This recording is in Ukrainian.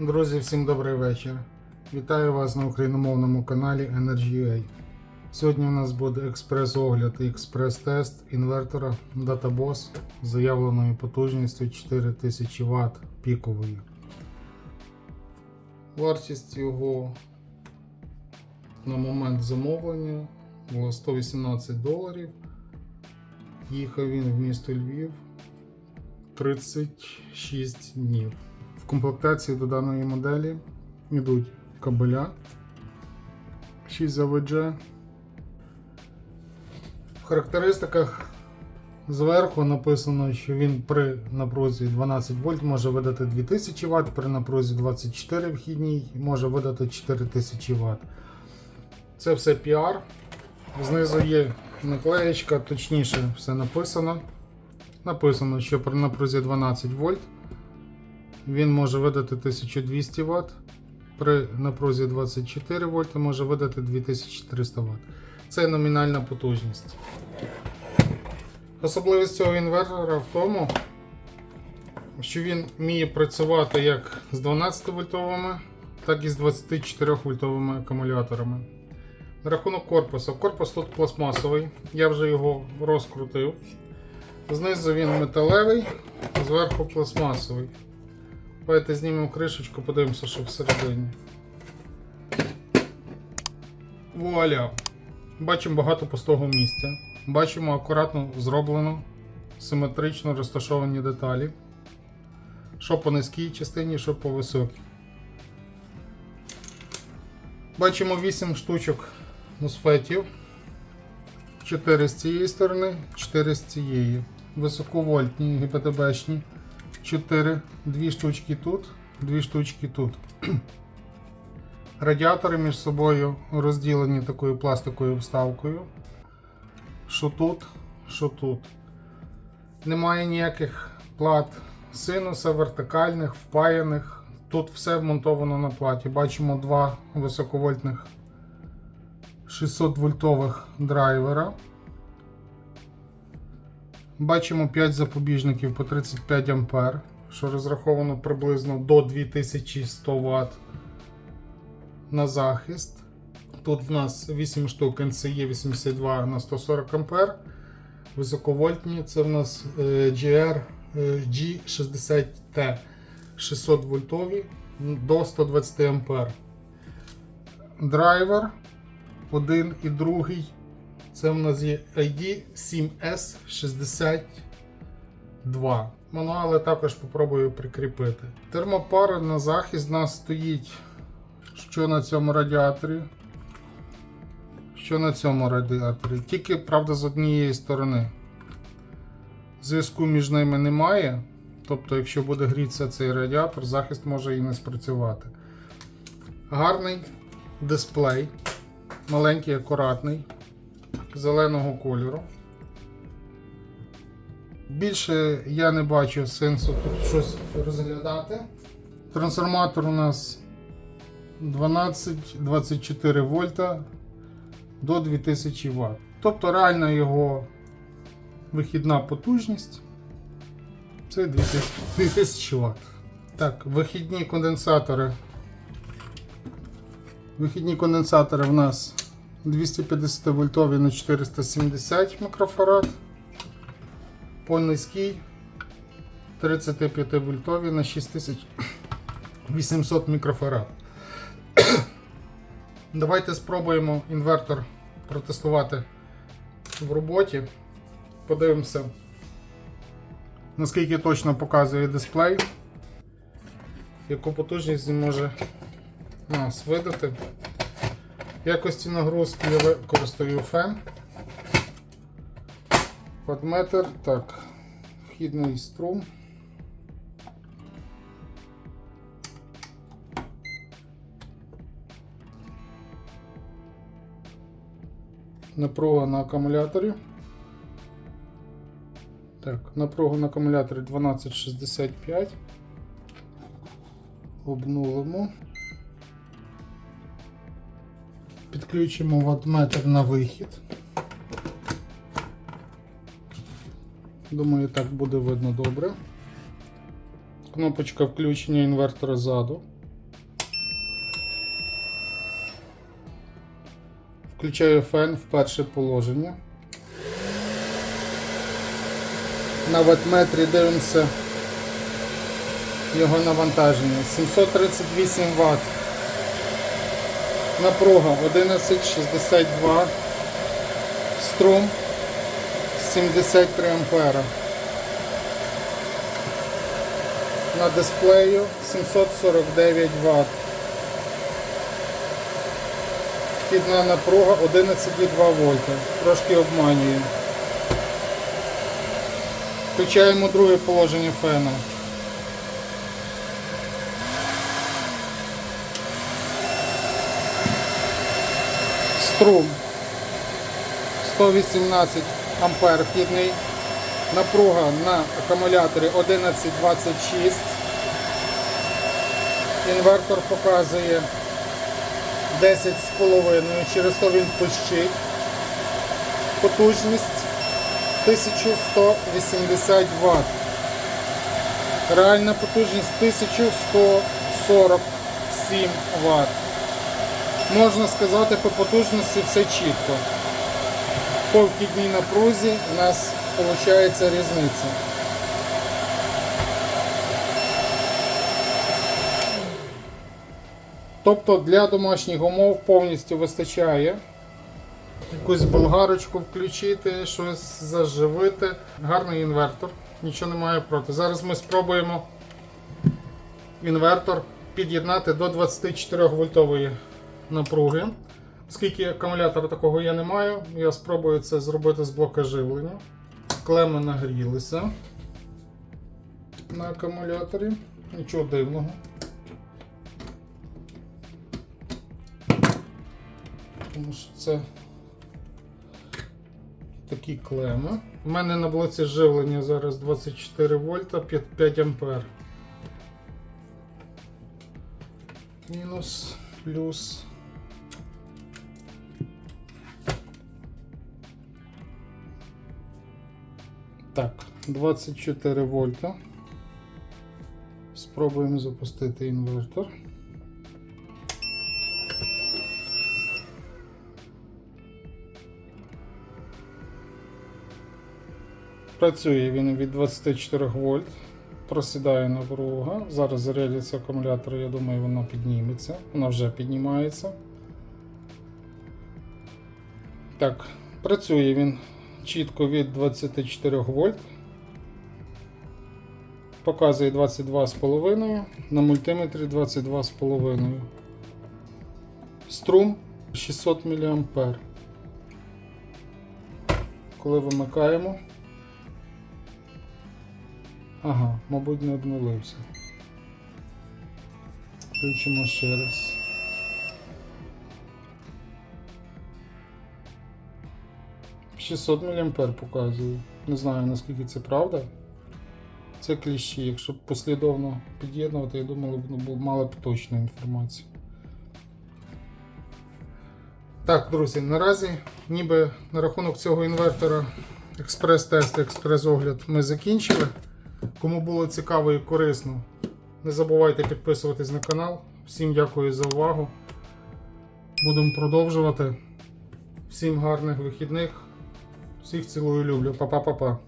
Друзі, всім добрий вечір. Вітаю вас на україномовному каналі Energy.ua. Сьогодні у нас буде експрес-огляд і експрес-тест інвертора DataBoss з заявленою потужністю 4000 Вт пікової. Вартість його на момент замовлення була 118 доларів. Їхав він в місто Львів 36 днів. Комплектації до даної моделі йдуть кабеля 6 АВДЖ. В характеристиках зверху написано, що він при напрузі 12 вольт може видати 2000 Вт, при напрузі 24 вхідній може видати 4000 Вт. Це все піар. Знизу є наклеєчка, точніше все написано. Написано, що при напрузі 12 вольт він може видати 1200 Вт. При напрузі 24 вольта може видати 2300 Вт. Це номінальна потужність. Особливість цього інвертора в тому, що він вміє працювати як з 12 вольтовими, так і з 24 вольтовими акумуляторами. Рахунок корпусу. Корпус тут пластмасовий, я вже його розкрутив. Знизу він металевий, зверху пластмасовий. Давайте знімемо кришечку, подивимося, що всередині. Вуаля! Бачимо багато пустого місця. Бачимо акуратно зроблено, симетрично розташовані деталі. Що по низькій частині, що по високій. Бачимо 8 штучок мусфетів. 4 з цієї сторони, 4 з цієї. Високовольтні ГПТБшні. 4, 2 штучки тут, 2 штучки тут. Радіатори між собою розділені такою пластиковою вставкою. Що тут, що тут. Немає ніяких плат синуса, вертикальних, впаяних. Тут все вмонтовано на платі. Бачимо два високовольтних 600 вольтових драйвера. Бачимо 5 запобіжників по 35 А, що розраховано приблизно до 2100 Вт на захист. Тут в нас 8 штук NCE 82 на 140 А. Високовольтні це в нас GR е, G60T 600 вольтові до 120 А. Драйвер один і другий. Це в нас є ID 7S62. Мануали також попробую прикріпити. Термопара на захист у нас стоїть що на цьому радіаторі. Що на цьому радіаторі. Тільки, правда, з однієї сторони. Зв'язку між ними немає. Тобто, якщо буде грітися цей радіатор, захист може і не спрацювати. Гарний дисплей. Маленький, акуратний зеленого кольору. Більше я не бачу сенсу тут щось розглядати. Трансформатор у нас 12-24 вольта до 2000 Вт. Тобто реальна його вихідна потужність це 2000 Вт. Так, вихідні конденсатори. Вихідні конденсатори в нас 250 вольтові на 470 мікрофарад. По низькій 35 вольтові на 6800 мікрофарад. Давайте спробуємо інвертор протестувати в роботі. Подивимося, наскільки точно показує дисплей, яку потужність він може нас видати. Якості нагрузки я використаю фен. Подметр, так, вхідний струм. Напруга на акумуляторі. Так, напруга на акумуляторі 1265. Обнулимо. підключимо ватметр на вихід. Думаю, так буде видно добре. Кнопочка включення інвертора ззаду. Включаю фен в перше положення. На ватметрі дивимося його навантаження. 738 Вт. Напруга 1162. Струм 73 ампера. На дисплею 749 Вт. Вхідна напруга 11,2 вольта. Трошки обманює. Включаємо друге положення фена. Струм 118 ампер вхідний. Напруга на акумуляторі 11,26. Інвертор показує 10,5, через то він пищить. Потужність 1180 Вт. Реальна потужність 1147 Вт. Можна сказати, по потужності все чітко. По вхідній напрузі у нас виходить різниця. Тобто для домашніх умов повністю вистачає. Якусь болгарочку включити, щось заживити. Гарний інвертор, нічого немає проти. Зараз ми спробуємо інвертор під'єднати до 24 вольтової напруги. Оскільки акумулятора такого я не маю, я спробую це зробити з блока живлення. Клеми нагрілися на акумуляторі. Нічого дивного. Тому що це такі клеми. У мене на блоці живлення зараз 24 вольта 5, 5 ампер. Мінус, плюс. Так, 24 вольта. Спробуємо запустити інвертор. Працює він від 24 вольт. Просідає напруга. Зараз зарядиться акумулятор, я думаю, вона підніметься. Вона вже піднімається. Так, працює він чітко від 24 вольт. Показує 22,5, на мультиметрі 22,5. Струм 600 мА. Коли вимикаємо. Ага, мабуть, не обнулився. Включимо ще раз. «600 мА показує. Не знаю наскільки це правда. Це кліщі. Якщо б послідовно під'єднувати, я думаю, ну, бу- б точну інформацію. Так, друзі, наразі ніби на рахунок цього інвертора експрес-тест, експрес-огляд ми закінчили. Кому було цікаво і корисно, не забувайте підписуватись на канал. Всім дякую за увагу. Будемо продовжувати. Всім гарних вихідних. Всіх цілую люблю. Па-па-па-па.